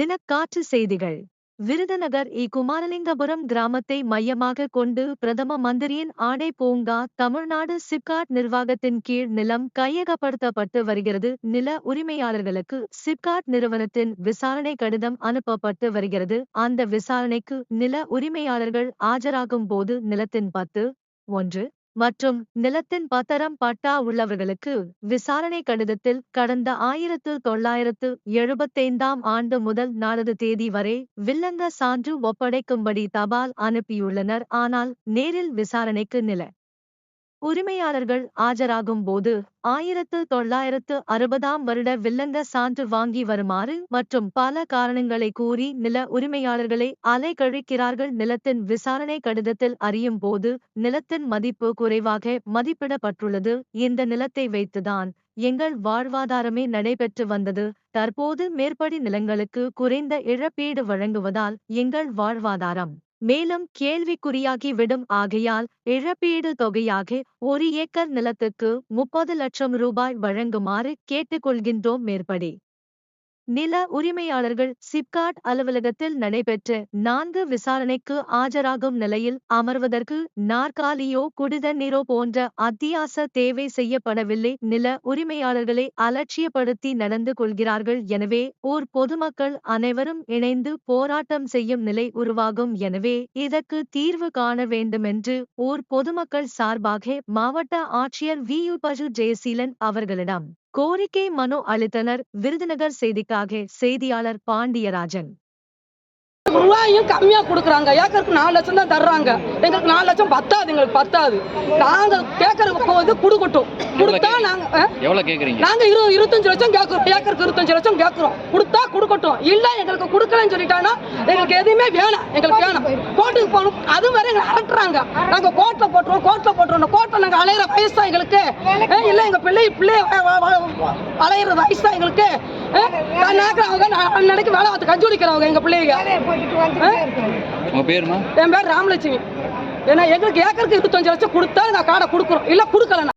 தினக்காற்று செய்திகள். விருதுநகர் இ. குமாரலிங்கபுரம் கிராமத்தை மையமாக கொண்டு பிரதம மந்திரியின் ஆடை பூங்கா தமிழ்நாடு சிப்காட் நிர்வாகத்தின் கீழ் நிலம் கையகப்படுத்தப்பட்டு வருகிறது. நில உரிமையாளர்களுக்கு சிப்காட் நிறுவனத்தின் விசாரணை கடிதம் அனுப்பப்பட்டு வருகிறது. அந்த விசாரணைக்கு நில உரிமையாளர்கள் ஆஜராகும் போது நிலத்தின் பத்து ஒன்று மற்றும் நிலத்தின் பத்தரம் பட்டா உள்ளவர்களுக்கு விசாரணை கடிதத்தில் கடந்த ஆயிரத்து தொள்ளாயிரத்து எழுபத்தைந்தாம் ஆண்டு முதல் நாளது தேதி வரை வில்லங்க சான்று ஒப்படைக்கும்படி தபால் அனுப்பியுள்ளனர். ஆனால் நேரில் விசாரணைக்கு நில உரிமையாளர்கள் ஆஜராகும் போது ஆயிரத்து தொள்ளாயிரத்து அறுபதாம் வருட வில்லங்க சான்று வாங்கி வருமாறு மற்றும் பல காரணங்களை கூறி நில உரிமையாளர்களை அலைக்கழிக்கிறார்கள் நிலத்தின் விசாரணை கடிதத்தில் அறியும் போது நிலத்தின் மதிப்பு குறைவாக மதிப்பிடப்பட்டுள்ளது. இந்த நிலத்தை வைத்துதான் எங்கள் வாழ்வாதாரமே நடைபெற்று வந்தது. தற்போது மேற்படி நிலங்களுக்கு குறைந்த இழப்பீடு வழங்குவதால் எங்கள் வாழ்வாதாரம் மேலும் கேள்விக்குறியாகி விடும் ஆகையால் இழப்பீடு தொகையாக ஒரு ஏக்கர் நிலத்துக்கு முப்பது லட்சம் ரூபாய் வழங்குமாறு கேட்டுக்கொள்கின்றோம் மேற்படி. நில உரிமையாளர்கள் சிப்காட் அலுவலகத்தில் நடைபெற்ற நான்கு விசாரணைக்கு ஆஜராகும் நிலையில் அமர்வதற்கு நாற்காலியோ குடிதண்ணீரோ போன்ற அத்தியாச தேவை செய்யப்படவில்லை. நில உரிமையாளர்களை அலட்சியப்படுத்தி நடந்து கொள்கிறார்கள். எனவே ஓர் பொதுமக்கள் அனைவரும் இணைந்து போராட்டம் செய்யும் நிலை உருவாகும். எனவே இதற்கு தீர்வு காண வேண்டுமென்று ஓர் பொதுமக்கள் சார்பாக மாவட்ட ஆட்சியர் வி. யு. பசு ஜெயசீலன் அவர்களிடம் கோரிக்கை மனு அளித்தனர் விருதுநகர் செய்திக்காக செய்தியாளர் பாண்டியராஜன். ரூபாயும் கம்மியா கொடுக்குறாங்க. ஏக்கருக்கு நாலு லட்சம் தான் தர்றாங்க. எங்களுக்கு நாலு லட்சம் பத்தாது எங்களுக்கு பத்தாது. நாங்க கேட்கற போது கொடுக்கட்டும். கொடுத்தா நாங்க ஆ? எவ்வளவு கேக்குறீங்க? நாங்க இரு இருபத்தஞ்சு லட்சம் கேட்கறோம் ஏக்கருக்கு இருபத்தஞ்சு லட்சம் கேட்கறோம் கொடுத்தா கொடுக்கட்டும். இல்ல எங்களுக்கு கொடுக்கலன்னு சொல்லிட்டாங்கன்னா எங்களுக்கு எதுவுமே வேணாம். எங்களுக்கு வேணாம். கோர்ட்டுக்கு போகணும். அது வரை எங்களை அலட்டுறாங்க நாங்க கோர்ட்ல போட்டுருவோம் கோர்ட்ல போட்டுருவோம். கோர்ட்ல நாங்க அலையிற வயசு எங்களுக்கு. இல்ல எங்க பிள்ளை பிள்ளை அலையிற வயசு எங்களுக்கு. ஆ, நாங்க அவங்க அன்னைக்கு வேலை பார்த்து கஞ்சி குடிக்கிறவங்க எங்க பிள்ளைங்க. ஆ? உங்க பேருமா என் பேர் ராமலட்சுமி. ஏன்னா எங்களுக்கு ஏக்கருக்கு இருபத்தஞ்சு லட்சம் கொடுத்தா நாங்கள் காடை கொடுக்குறோம். இல்லை கொடுக்கலண்ணா.